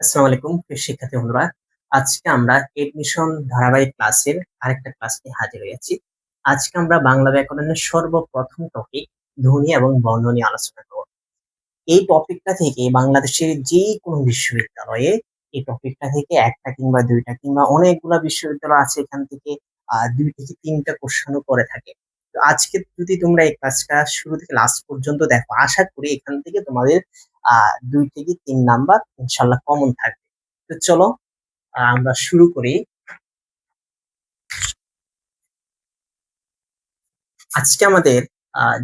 আসসালামু আলাইকুম শিক্ষার্থী বন্ধুরা। আজকে আমরা এডমিশন ধারাবাহিক ক্লাসের আরেকটা ক্লাস নিয়ে হাজির হয়েছি আজকে আমরা বাংলা ব্যাকরণের সর্বপ্রথম টপিক ধ্বনি এবং বর্ণ আলোচনা করব। এই টপিকটা থেকে বাংলাদেশের যে কোনো বিশ্ববিদ্যালয়ে এই টপিকটা থেকে একটা কিংবা দুইটা কিংবা অনেকগুলা বিশ্ববিদ্যালয় আছে এখান থেকে দুই থেকে তিনটা কোশ্চেনও করে থাকে। আজকে যদি তোমরা এই ক্লাসটা শুরু থেকে লাস্ট পর্যন্ত দেখো, আশা করি এখান থেকে তোমাদের দুই থেকে তিন নাম্বার ইনশাল্লাহ কমন থাকবে। তো চলো আমরা শুরু করি। আজকে আমাদের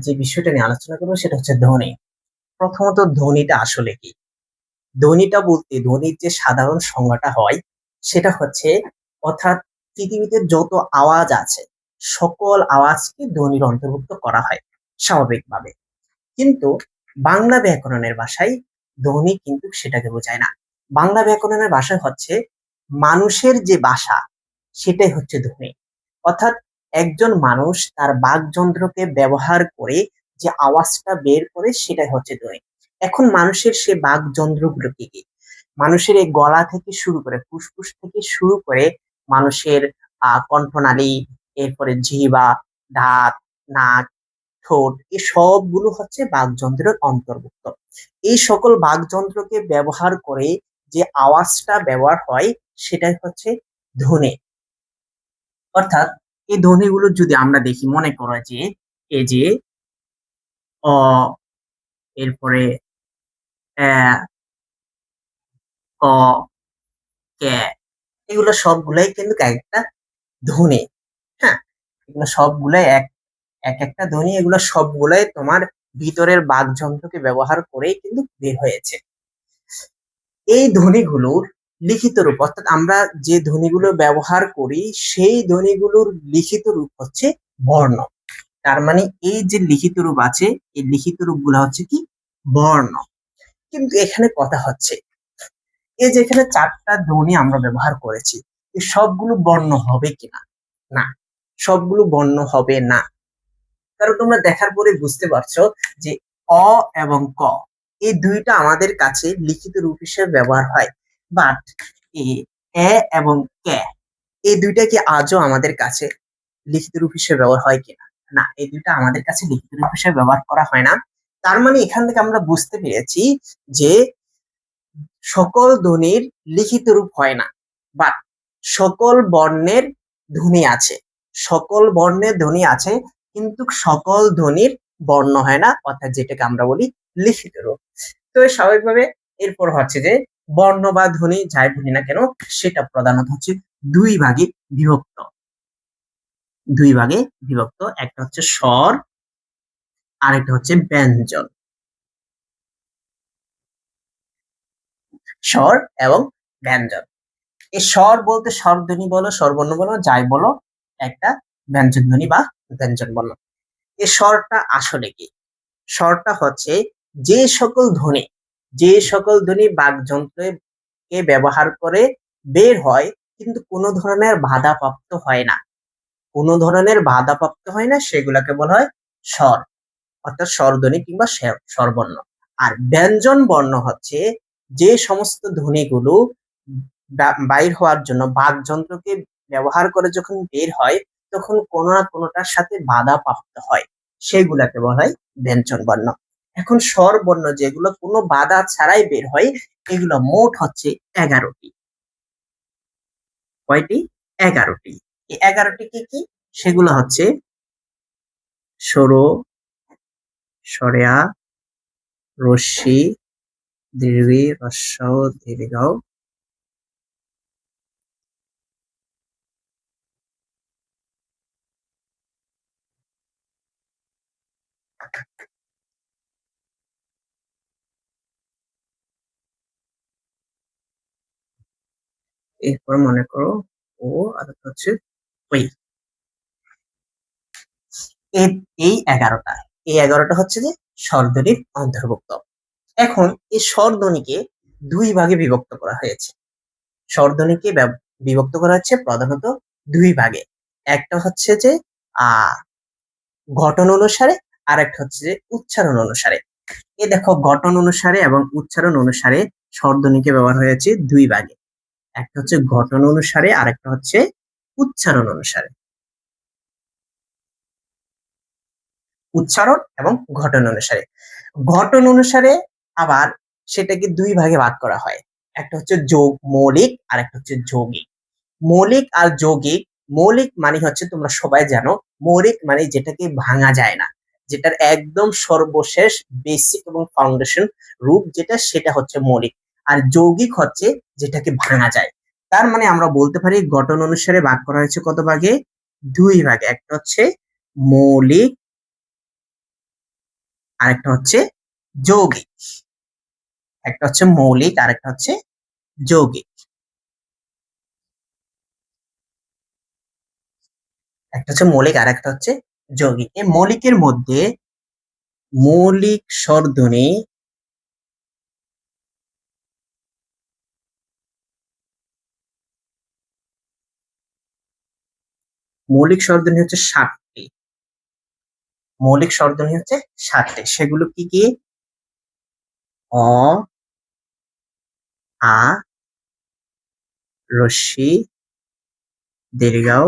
যে বিষয়টা নিয়ে আলোচনা করব সেটা হচ্ছে ধ্বনি। প্রথমত ধ্বনিটা আসলে কি? ধ্বনিটা বলতে, ধ্বনির যে সাধারণ সংজ্ঞাটা হয়, সেটা হচ্ছে, অর্থাৎ পৃথিবীতে যত আওয়াজ আছে, সকল আওয়াজকে ধ্বনির অন্তর্ভুক্ত করা হয়, স্বাভাবিকভাবে। কিন্তু বাংলা ব্যাকরণের ভাষায় ধ্বনি কিন্তু সেটাকে বোঝায় না। বাংলা ব্যাকরণের ভাষা হচ্ছে মানুষের যে ভাষা সেটাই হচ্ছে ধ্বনি। অর্থাৎ একজন মানুষ তার বাকযন্ত্রকে ব্যবহার করে যে আওয়াজটা বের করে সেটাই হচ্ছে ধ্বনি। এখন মানুষের সে বাকযন্ত্রগুলো কি? কি মানুষের এই গলা থেকে শুরু করে, ফুসফুস থেকে শুরু করে মানুষের আহ কণ্ঠনালী, এরপরে জিহ্বা, দাঁত, নাক ঠোঁট এই সবগুলো হচ্ছে বাকযন্ত্রের অন্তর্ভুক্ত। এই সকল বাকযন্ত্রকে ব্যবহার করে যে আওয়াজটা ব্যবহার হয়, সেটাই হচ্ছে ধ্বনি। অর্থাৎ এই ধ্বনিগুলো যদি আমরা দেখি, মনে করো যে, এই যে, অ, এরপরে এগুলো সবগুলাই কিন্তু একটা ধ্বনি। হ্যাঁ? এগুলো সবগুলাই এক এক একটা ধ্বনি এগুলো সবগুলাই তোমার ভিতরের বাকযন্ত্রকে ব্যবহার করেই কিন্তু বের হয়েছে। এই ধ্বনিগুলোর লিখিত রূপ, অর্থাৎ আমরা যে ধ্বনিগুলো ব্যবহার করি, সেই ধ্বনিগুলোর লিখিত রূপ হচ্ছে বর্ণ। তার মানে এই যে লিখিত রূপ আছে, এই লিখিত রূপ রূপগুলো হচ্ছে কি? বর্ণ। কিন্তু এখানে কথা হচ্ছে, এই যে এখানে চারটা ধ্বনি আমরা ব্যবহার করেছি সবগুলো বর্ণ হবে কিনা? না, সবগুলো বর্ণ হবে না। কারণ তোমরা দেখার পরে বুঝতে পারছ যে অ এবং ক, এই দুইটা আমাদের কাছে লিখিত রূপ হিসেবে ব্যবহার হয়। বাট এ এবং কে, এই দুইটা কি আজও আমাদের কাছে লিখিত রূপ হিসেবে ব্যবহার হয় কিনা? না, এই দুইটা আমাদের কাছে লিখিত রূপ হিসেবে ব্যবহার করা হয় না। তার মানে এখান থেকে আমরা বুঝতে পেরেছি যে সকল ধ্বনির লিখিত রূপ হয় না। বাট সকল বর্ণের ধ্বনি আছে। সকল বর্ণের ধ্বনি আছে কিন্তু সকল ধ্বনির বর্ণ হয় না, অর্থাৎ যেটাকে আমরা বলি লিখিত রূপ। তো স্বাভাবিকভাবে এরপর হচ্ছে যে বর্ণ বা ধ্বনি যাই বলি না কেন, সেটা প্রধানত হচ্ছে দুই ভাগে বিভক্ত। দুই ভাগে বিভক্ত, একটা হচ্ছে স্বর, আরেকটা হচ্ছে ব্যঞ্জন। স্বর এবং ব্যঞ্জন। এই স্বর বলতে স্বরধ্বনি বলো, স্বরবর্ণ বলো, যাই বলো, একটা ব্যঞ্জন ধ্বনি বা ব্যঞ্জন বর্ণ। এই স্বরটা আসলে কি? স্বরটা হচ্ছে যে সকল ধ্বনি, যে সকল ধ্বনি বাকযন্ত্রে কে ব্যবহার করে বের হয়, কিন্তু কোনো ধরনের বাধাপ্রাপ্ত হয় না। কোনো ধরনের বাধাপ্রাপ্ত হয় না, সেগুলোকে বলা হয় স্বর, অর্থাৎ স্বরধ্বনি কিংবা স্বর- স্বরবর্ণ। আর ব্যঞ্জন বর্ণ হচ্ছে যে সমস্ত ধ্বনিগুলো বাইর হওয়ার জন্য বাকযন্ত্রকে ব্যবহার করে যখন বের হয় তখন কোনো না কোনোটার সাথে বাধা প্রাপ্ত হয়। সেগুলাকে বলা হয় ব্যঞ্জন বর্ণ। এখন স্বর বর্ণ যেগুলো কোনো বাধা ছাড়াই বের হয়, এগুলো মোট হচ্ছে এগারোটি। কয়টি? এগারোটি। এগারোটি কি কি? সেগুলো হচ্ছে সরো, সরেয়া, রশ্মি দীর্ঘি রস্য দীর্ঘ এরপর মনে করো ও আর হচ্ছে ওই। এই- এগারোটা, এই এগারোটা হচ্ছে যে স্বরধ্বনির অন্তর্ভুক্ত। এখন এই স্বরধ্বনিকে দুই ভাগে বিভক্ত করা হয়েছে। স্বরধ্বনিকে বিভক্ত করা হচ্ছে প্রধানত দুই ভাগে। একটা হচ্ছে যে আহ গঠন অনুসারে আর একটা হচ্ছে যে উচ্চারণ অনুসারে। এ দেখো গঠন অনুসারে এবং উচ্চারণ অনুসারে স্বরধ্বনিকে ব্যবহার হয়েছে দুই ভাগে। একটা হচ্ছে গঠন অনুসারে আর একটা হচ্ছে উচ্চারণ অনুসারে। উচ্চারণ এবং ঘটন অনুসারে। ঘটন অনুসারে আবার সেটাকে দুই ভাগে ভাগ করা হয়। একটা হচ্ছে যোগ, মৌলিক আর একটা হচ্ছে যৌগিক। মৌলিক আর যৌগিক, মৌলিক মানে হচ্ছে তোমরা সবাই জানো, মৌলিক মানে যেটাকে ভাঙা যায় না। যেটার একদম সর্বশেষ বেসিক এবং ফাউন্ডেশন রূপ যেটা, সেটা হচ্ছে মৌলিক। আর যৌগিক হচ্ছে যেটাকে ভাঙা যায়। তার মানে আমরা বলতে পারি গঠন অনুসারে ভাগ করা হয়েছে কত ভাগে? দুই ভাগে। একটা হচ্ছে মৌলিক আর একটা হচ্ছে যৌগিক। একটা হচ্ছে মৌলিক আর একটা হচ্ছে যৌগিক। একটা হচ্ছে মৌলিক আর একটা হচ্ছে যৌগিক। এই মৌলিকের মধ্যে মৌলিক স্বরধ্বনি মৌলিক স্বরধ্বনি হচ্ছে সাতটি। মৌলিক স্বরধ্বনি হচ্ছে সাতটি। সেগুলো কি কি? অ, আ, রশ্মি, দীর্ঘাও,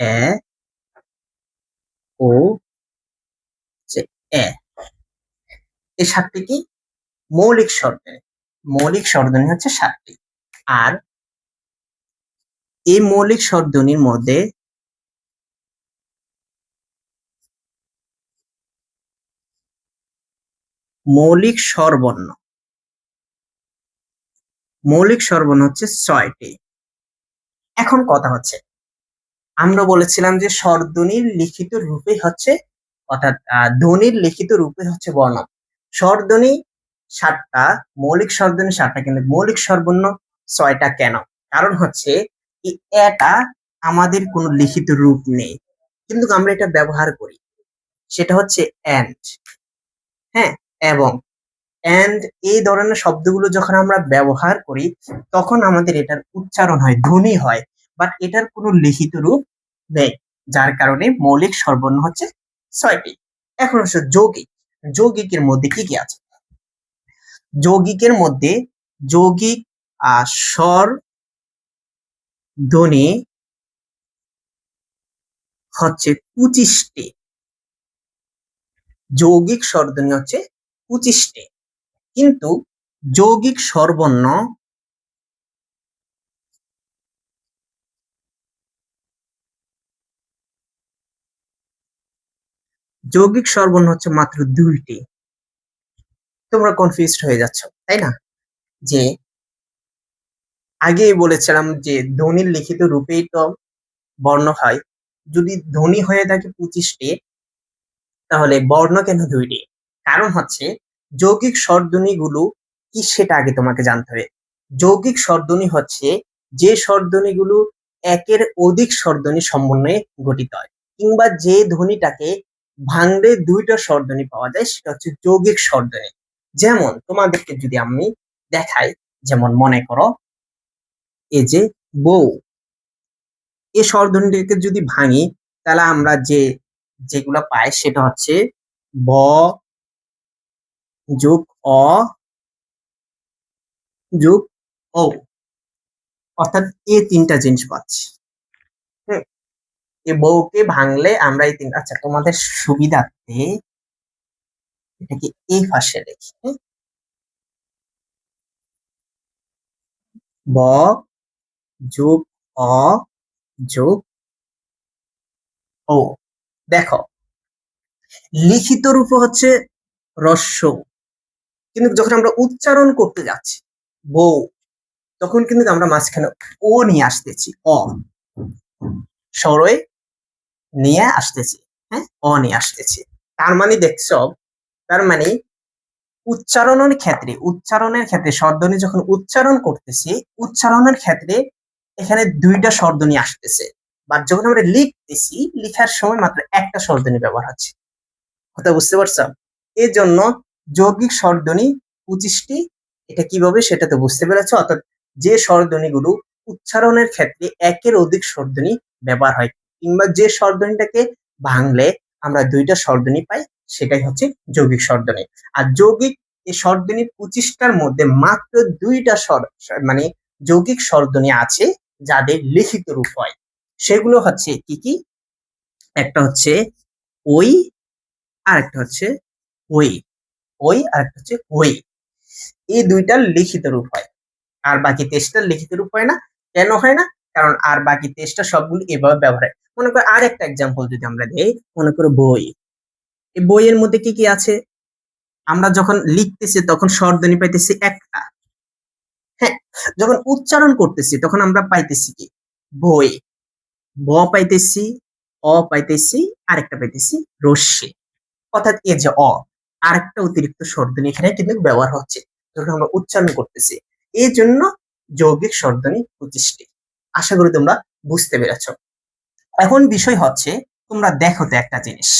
এ, ও এ। এই সাতটি কি? মৌলিক স্বরধ্বনি মৌলিক স্বরধ্বনি হচ্ছে সাতটি। আর এই মৌলিক স্বরধ্বনির মধ্যে মৌলিক স্বরবর্ণ। মৌলিক স্বরবর্ণ হচ্ছে ছয়টি। এখন কথা হচ্ছে, আমরা বলেছিলাম যে স্বরধ্বনির লিখিত রূপে হচ্ছে, অর্থাৎ ধ্বনির লিখিত রূপে হচ্ছে বর্ণ। স্বরধ্বনি সাতটা, মৌলিক স্বরধ্বনি সাতটা, কিন্তু মৌলিক স্বরবর্ণ ছয়টা কেন? কারণ হচ্ছে এটা আমাদের কোনো লিখিত রূপ নেই। কিন্তু আমরা এটা ব্যবহার করি। সেটা হচ্ছে অ্যান্ড হ্যাঁ? এবং অ্যান্ড এই ধরনের শব্দগুলো যখন আমরা ব্যবহার করি, তখন আমাদের এটার উচ্চারণ হয়, ধ্বনি হয়। বাট এটার কোনো লিখিত রূপ নেই, যার কারণে মৌলিক সর্বর্ণ হচ্ছে ছয়টি। এখন হচ্ছে যৌগিক। যৌগিকের মধ্যে কি কি আছে? যৌগিকের মধ্যে যৌগিক স্বর ধ্বনি হচ্ছে পঁচিশটি যৌগিক স্বরধ্বনি হচ্ছে পঁচিশটি কিন্তু যৌগিক স্বরবর্ণ যৌগিক স্বরবর্ণ হচ্ছে মাত্র দুইটি। তোমরা কনফিউজড হয়ে যাচ্ছ, তাই না? যে আগেই বলেছিলাম যে ধ্বনির লিখিত রূপেই তো বর্ণ হয়। যদি ধ্বনি হয়ে থাকে পঁচিশটি, তাহলে বর্ণ কেন দুইটি? কারণ হচ্ছে, যৌগিক স্বরধ্বনিগুলো কি সেটা আগে তোমাকে জানতে হবে। যৌগিক স্বরধ্বনি হচ্ছে, যে স্বরধ্বনিগুলো একের অধিক স্বরধ্বনি সমন্বয়ে গঠিত হয়, কিংবা যে ধ্বনিটাকে ভাঙলে দুইটা স্বরধ্বনি পাওয়া যায়, সেটা হচ্ছে যৌগিক স্বরধ্বনি। যেমন তোমাদেরকে যদি আমি দেখাই, যেমন মনে করো এই যে বউ। এই স্বরধ্বনিটাকে যদি ভাঙি, তাহলে আমরা যে যেগুলো পাই সেটা হচ্ছে ব যোগ অ যোগ ও অর্থাৎ এই তিনটা জিনিস পাচ্ছি। এই বউকে ভাঙলে আমরা এই তিন আচ্ছা তোমাদের সুবিধার্থে এটাকে এই পাশে রেখে ব যোগ অ, যোগ ও। দেখো, লিখিত রূপ হচ্ছে রস্য। কিন্তু যখন আমরা উচ্চারণ করতে যাচ্ছি, বউ, তখন কিন্তু আমরা মাঝখানে ও নিয়ে আসতেছি, অ। সরই নিয়ে আসতেছি হ্যাঁ? অ নিয়ে আসতেছি। তার মানে দেখছ তার মানে উচ্চারণের ক্ষেত্রে উচ্চারণের ক্ষেত্রে স্বরধ্বনি যখন উচ্চারণ করতেছি, উচ্চারণের ক্ষেত্রে এখানে দুইটা স্বরধ্বনি আসতেছে। বা যখন আমরা লিখতেছি, লিখার সময় মাত্র একটা স্বরধ্বনি ব্যবহার হচ্ছে। কথা বুঝতে পারছ? এই জন্য যৌগিক স্বরধ্বনি পঁচিশটি, এটা কীভাবে সেটা তো বুঝতে পেরেছ? অর্থাৎ যে স্বরধ্বনিগুলো উচ্চারণের ক্ষেত্রে একের অধিক স্বরধ্বনি ব্যবহার হয়, কিংবা যে স্বরধ্বনিটাকে ভাঙলে আমরা দুইটা স্বরধ্বনি পাই, সেটাই হচ্ছে যৌগিক স্বরধ্বনি আর যৌগিক এই স্বরধ্বনি পঁচিশটার মধ্যে মাত্র দুইটা স্বর মানে যৌগিক স্বরধ্বনি আছে যাদের লিখিত রূপ হয়। সেগুলো হচ্ছে কি কি? একটা হচ্ছে ওই আর একটা হচ্ছে ওই। ওই আর একটা হচ্ছে ওই। এই দুইটার লিখিত রূপ হয়। আর বাকি তেইশটার লিখিত রূপ হয় না। কেন হয় না? কারণ আর বাকি তেইশটা সবগুলো এভাবে ব্যবহার হয়। মনে করো আর একটা এক্সাম্পল যদি আমরা দিই, মনে করো বই। এই বইয়ের মধ্যে কি কি আছে? আমরা যখন লিখতেছি, তখন স্বরধ্বনি পাইতেছি একটা। যখন উচ্চারণ করতেছি, তখন আমরা পাইতেছি কি? বই। ব পাইতেছি, অ পাইতেছি, আরেকটা পাইতেছি রস্যি অর্থাৎ এই যে অ, আরেকটা অতিরিক্ত স্বরধ্বনি এখানে কিন্তু ব্যবহার হচ্ছে, যখন আমরা উচ্চারণ করতেছি। এই জন্য যৌগিক স্বরধ্বনি পঁচিশটি আশা করি তোমরা বুঝতে পেরেছ। এখন বিষয় হচ্ছে, তোমরা দেখো তো একটা জিনিস।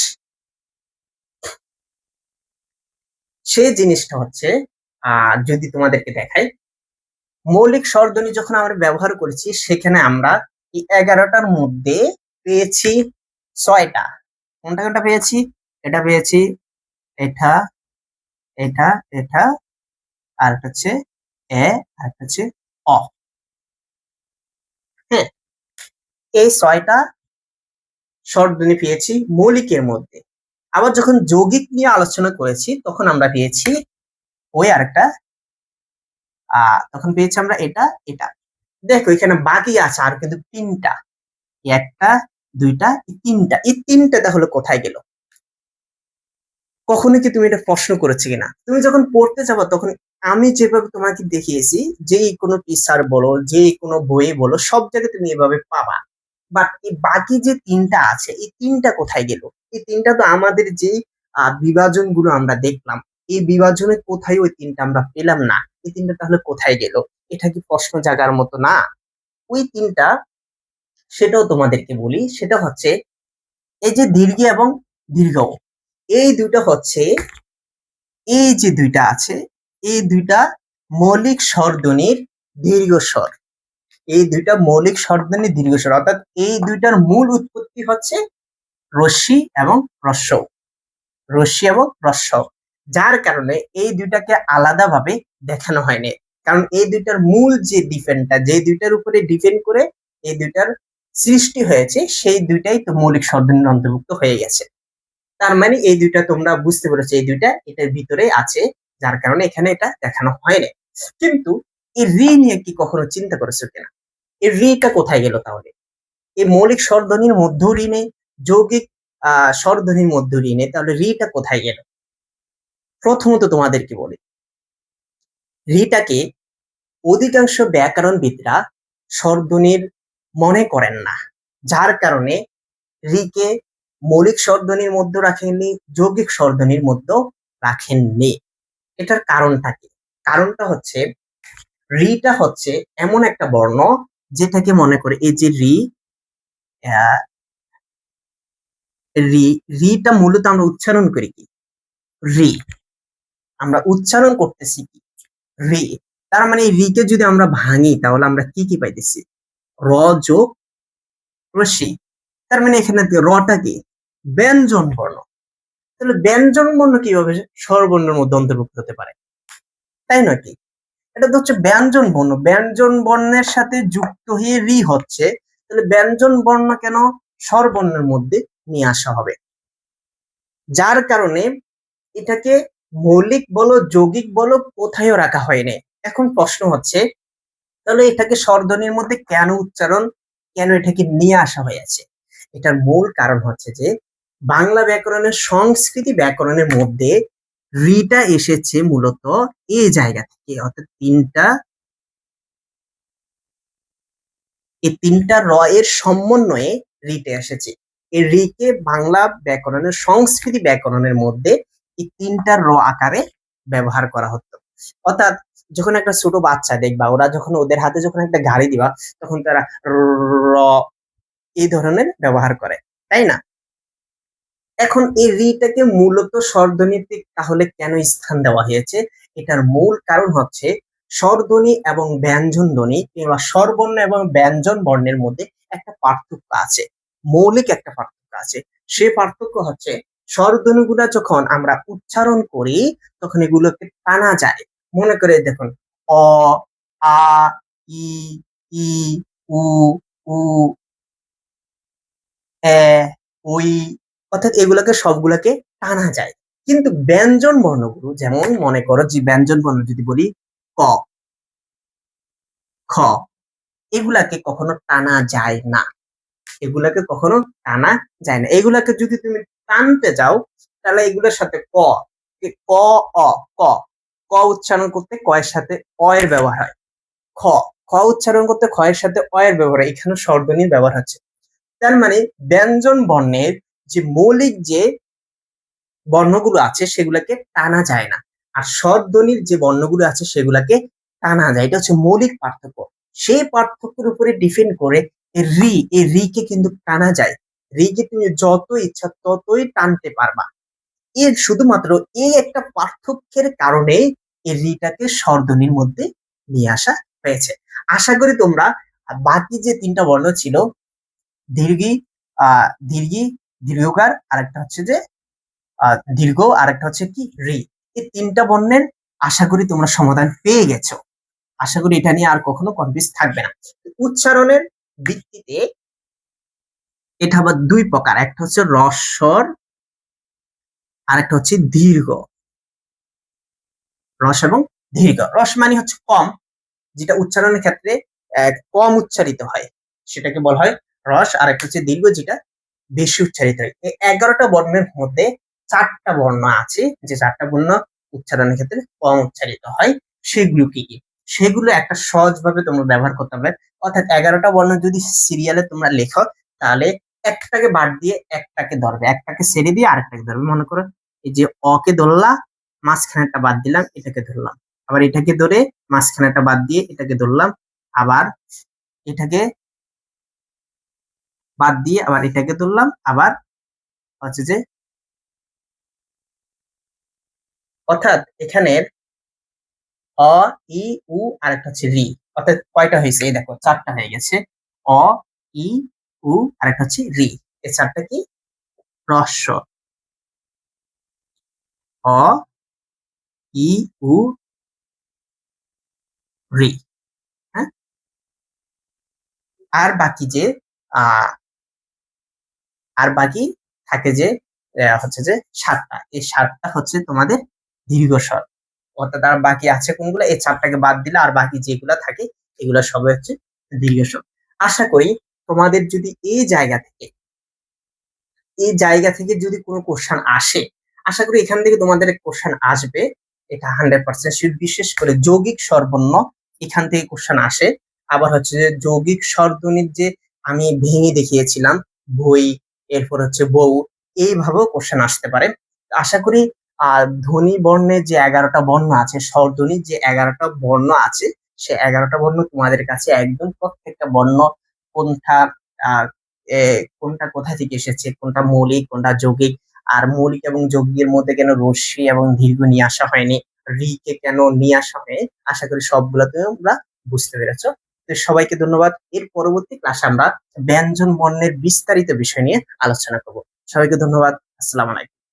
সেই জিনিসটা হচ্ছে, আহ, যদি তোমাদেরকে দেখাই মৌলিক স্বরধ্বনি যখন আমরা ব্যবহার করেছি, সেখানে আমরা এগারোটার মধ্যে পেয়েছি ছয়টা। কোনটা কোনটা পেয়েছি? এটা পেয়েছি, এটা এটা এটা আর একটা হচ্ছে এ আর একটা হচ্ছে অ। হ্যাঁ এই ছয়টা স্বরধ্বনি পেয়েছি মৌলিকের মধ্যে। আবার যখন যৌগিক নিয়ে আলোচনা করেছি, তখন আমরা পেয়েছি ওই আরেকটা তখন পেয়েছি আমরা এটা এটা। দেখো, এখানে বাকি আছে আর কিন্তু তিনটা। একটা, দুইটা তিনটা। এই তিনটা তাহলে কোথায় গেল? কখনো কি তুমি এটা প্রশ্ন করেছ কিনা? তুমি যখন পড়তে যাব, তখন আমি যেভাবে তোমাকে দেখিয়েছি যে কোনো টিচার বলো যে কোনো বই বলো, সব জায়গায় তুমি এভাবে পাবা। বাট এই বাকি যে তিনটা আছে, এই তিনটা কোথায় গেল? এই তিনটা তো আমাদের যে বিভাজনগুলো আমরা দেখলাম। এই বিভাজনে কোথায় ওই তিনটা আমরা পেলাম না? এই তিনটা তাহলে কোথায় গেল? এটা কি প্রশ্ন জাগার মতো না? ওই তিনটা, সেটাও তোমাদেরকে বলি, সেটা হচ্ছে এই যে দীর্ঘ এবং দীর্ঘ। এই দুইটা হচ্ছে, এই যে দুইটা আছে, এই দুইটা মৌলিক স্বরধ্বনির দীর্ঘ স্বর। এই দুইটা মৌলিক স্বরধ্বনির দীর্ঘ স্বর, অর্থাৎ এই দুইটার মূল উৎপত্তি হচ্ছে রশ্মি এবং রস্য রশ্মি এবং রস্য যার কারণে এই দুইটাকে আলাদাভাবে দেখানো হয়নি। কারণ এই দুইটার মূল যে ডিফেন্ডটা যে দুইটার উপরে ডিপেন্ড করে এই দুইটার সৃষ্টি হয়েছে, সেই দুইটাই তো মৌলিক স্বরধ্বনির অন্তর্ভুক্ত হয়ে গেছে। তার মানে এই দুইটা তোমরা বুঝতে পেরেছ, এই দুইটা এটার ভিতরে আছে, যার কারণে এখানে এটা দেখানো হয়নি। কিন্তু এই রি নিয়ে কি কখনো চিন্তা করেছ কিনা? এই রিটা কোথায় গেল তাহলে? এই মৌলিক স্বরধ্বনির মধ্য ঋণে যৌগিক স্বরধ্বনির মধ্য ঋণে তাহলে রিটা কোথায় গেল? প্রথমত তোমাদেরকে বলি। রিটাকে অধিকাংশ ব্যাকরণবিদরা স্বরধ্বনির মনে করেন না। যার কারণে রিকে মৌলিক স্বরধ্বনির মধ্যে রাখেননি, যৌগিক স্বরধ্বনির মধ্যেও রাখেননি। এটার কারণটা কি? কারণটা হচ্ছে, রিটা হচ্ছে এমন একটা বর্ণ যেটাকে মনে করে এই যে রি রি, রিটা মূলত আমরা উচ্চারণ করি কি? রি। আমরা উচ্চারণ করতেছি কি? রি। তার মানে রিকে যদি আমরা ভাঙি, তাহলে আমরা কি কি পাইতেছি? র যোগ রশি তার মানে এখানে রটা কি? ব্যঞ্জন বর্ণ। তাহলে ব্যঞ্জন বর্ণ কীভাবে স্বরবর্ণের মধ্যে অন্তর্ভুক্ত হতে পারে? তাই নয় কি? এটা তো হচ্ছে ব্যঞ্জন বর্ণ। ব্যঞ্জন বর্ণের সাথে যুক্ত হয়ে রি হচ্ছে, তাহলে ব্যঞ্জন বর্ণ কেন স্বরবর্ণের মধ্যে নিয়ে আসা হবে? যার কারণে এটাকে মৌলিক বলো, যৌগিক বলো কোথায়ও রাখা হয়নি। এখন প্রশ্ন হচ্ছে, তাহলে এটাকে স্বরধ্বনির মধ্যে কেন উচ্চারণ, কেন এটাকে নিয়ে আসা হয়েছে? এটার মূল কারণ হচ্ছে যে, বাংলা ব্যাকরণের সংস্কৃতি ব্যাকরণের মধ্যে রিটা এসেছে মূলত এই জায়গা থেকে, অর্থাৎ তিনটা এই তিনটা র এর সমন্বয়ে রিটে এসেছে। এই রিকে বাংলা ব্যাকরণের সংস্কৃতি ব্যাকরণের মধ্যে এই তিনটা র আকারে ব্যবহার করা হতো। অর্থাৎ যখন একটা ছোট বাচ্চা দেখবা, ওরা যখন ওদের হাতে যখন একটা গাড়ি দিবা, তখন তারা র এই ধরনের ব্যবহার করে, তাই না? এখন এই রিটাকে মূলত স্বরধ্বনিতে তাহলে কেন স্থান দেওয়া হয়েছে? এটার মূল কারণ হচ্ছে স্বরধ্বনি এবং ব্যঞ্জন ধ্বনি কিংবা স্বরবর্ণ এবং ব্যঞ্জন বর্ণের মধ্যে একটা পার্থক্য আছে, মৌলিক একটা পার্থক্য আছে। সে পার্থক্য হচ্ছে স্বরধ্বনিগুলা যখন আমরা উচ্চারণ করি, তখন এগুলোকে টানা যায়। মনে করে দেখুন, অ, আ, ই ই, উ উ, এ ওই অর্থাৎ এগুলোকে সবগুলোকে টানা যায়। কিন্তু ব্যঞ্জন বর্ণগুলো যেমন মনে করো যে ব্যঞ্জন বর্ণ যদি বলি, ক, খ, এগুলাকে কখনো টানা যায় না। এগুলাকে কখনো টানা যায় না। এগুলাকে যদি তুমি টানতে যাও, তাহলে এগুলোর সাথে ক ক, অ, ক ক উচ্চারণ করতে ক এর সাথে অ এর ব্যবহার হয়। খ খ উচ্চারণ করতে খ এর সাথে অ এর ব্যবহার হয় এখানে স্বরধ্বনির ব্যবহার হচ্ছে। তার মানে ব্যঞ্জন বর্ণের যে মৌলিক যে বর্ণগুলো আছে, সেগুলোকে টানা যায় না। আর স্বরধ্বনির যে বর্ণগুলো আছে, সেগুলোকে টানা যায়। এটা হচ্ছে মৌলিক পার্থক্য। সেই পার্থক্যের উপরে ডিপেন্ড করে রি, এই রি কে কিন্তু টানা যায়। রি কে তুমি যত ইচ্ছা ততই টানতে পারবা। এর শুধুমাত্র এই একটা পার্থক্যের কারণে এই রিটাকে স্বরধ্বনির মধ্যে নিয়ে আসা হয়েছে। আশা করি তোমরা বাকি যে তিনটা বর্ণ ছিল, দীর্ঘি আহ দীর্ঘি, দীর্ঘকার, আরেকটা হচ্ছে যে দীর্ঘ, আরেকটা হচ্ছে কি, রি। এই তিনটা বর্ণের আশা করি তোমরা সমাধান পেয়ে গেছো। আশা করি এটা নিয়ে আর কখনো কনফিউজ থাকবে না। উচ্চারণের ভিত্তিতে এটা আবার দুই প্রকার, একটা হচ্ছে রস্বর আর একটা হচ্ছে দীর্ঘ। রস এবং দীর্ঘ। রস মানে হচ্ছে কম, যেটা উচ্চারণের ক্ষেত্রে কম উচ্চারিত হয়। সেটাকে বলা হয় রস আর একটা হচ্ছে দীর্ঘ, যেটা বেশি উচ্চারিত হয়। এই এগারোটা বর্ণের মধ্যে চারটা বর্ণ আছে, যে চারটা বর্ণ উচ্চারণের ক্ষেত্রে কম উচ্চারিত হয়। সেগুলো কি কি? সেগুলো একটা সহজভাবে তোমরা ব্যবহার করতে পারবে। অর্থাৎ এগারোটা বর্ণ যদি সিরিয়ালে তোমরা লেখো তাহলে একটাকে বাদ দিয়ে একটাকে ধরবে। একটাকে ছেড়ে দিয়ে আরেকটাকে ধরবে। মনে করো এই যে অকে ধরলা মাঝখানেটা বাদ দিলাম, এটাকে ধরলাম। আবার এটাকে ধরে মাঝখানেটা বাদ দিয়ে এটাকে ধরলাম, আবার এটাকে বাদ দিয়ে আবার এটাকে ধরলাম, আবার হচ্ছে যে অর্থাৎ এখানের অ, ই, উ আর একটা হচ্ছে রি। অর্থাৎ কয়টা হয়েছে? এই দেখো, চারটা হয়ে গেছে। অ, ই উ আর একটা হচ্ছে রি। এই চারটা কি? রস্য অ, ই, উ, রি। হ্যাঁ? আর বাকি যে আর বাকি থাকে যে হচ্ছে যে সাতটা। এই সাতটা হচ্ছে তোমাদের দীর্ঘ স্বর অর্থাৎ আর বাকি আছে কোনগুলো? এই চারটাকে বাদ দিলে আর বাকি যেগুলো থাকে, এগুলো সবই হচ্ছে দীর্ঘ স্বর আশা করি তোমাদের যদি এই জায়গা থেকে, এই জায়গা থেকে যদি কোনো কোশ্চান আসে, আশা করি এখান থেকে তোমাদের কোশ্চান আসবে। এটা হান্ড্রেড পার্সেন্ট বিশেষ করে যৌগিক সর্বর্ণ এখান থেকে কোশ্চেন আসে। আবার হচ্ছে যে যৌগিক স্বরধ্বনির যে আমি ভেঙে দেখিয়েছিলাম, বই, এরপর হচ্ছে বউ, এইভাবেও কোশ্চেন আসতে পারে। আশা করি, আর ধ্বনি বর্ণের যে এগারোটা বর্ণ আছে স্বরধ্বনির যে এগারোটা বর্ণ আছে, সে এগারোটা বর্ণ তোমাদের কাছে একদম প্রত্যেকটা বর্ণ কোনটা কোনটা কোথা থেকে এসেছে, কোনটা মৌলিক, কোনটা যৌগিক? আর মৌলিক এবং যৌগিকের মধ্যে কেন রশ্মি এবং দীর্ঘ নিয়ে আসা হয়নি? রিকে কেন নিয়ে আসা হয়নি? আশা করি সবগুলো তোমরা বুঝতে পেরেছ। তো সবাইকে ধন্যবাদ। এর পরবর্তী ক্লাসে আমরা ব্যঞ্জন বর্ণের বিস্তারিত বিষয় নিয়ে আলোচনা করব। সবাইকে ধন্যবাদ। আসসালাম আলাইকুম।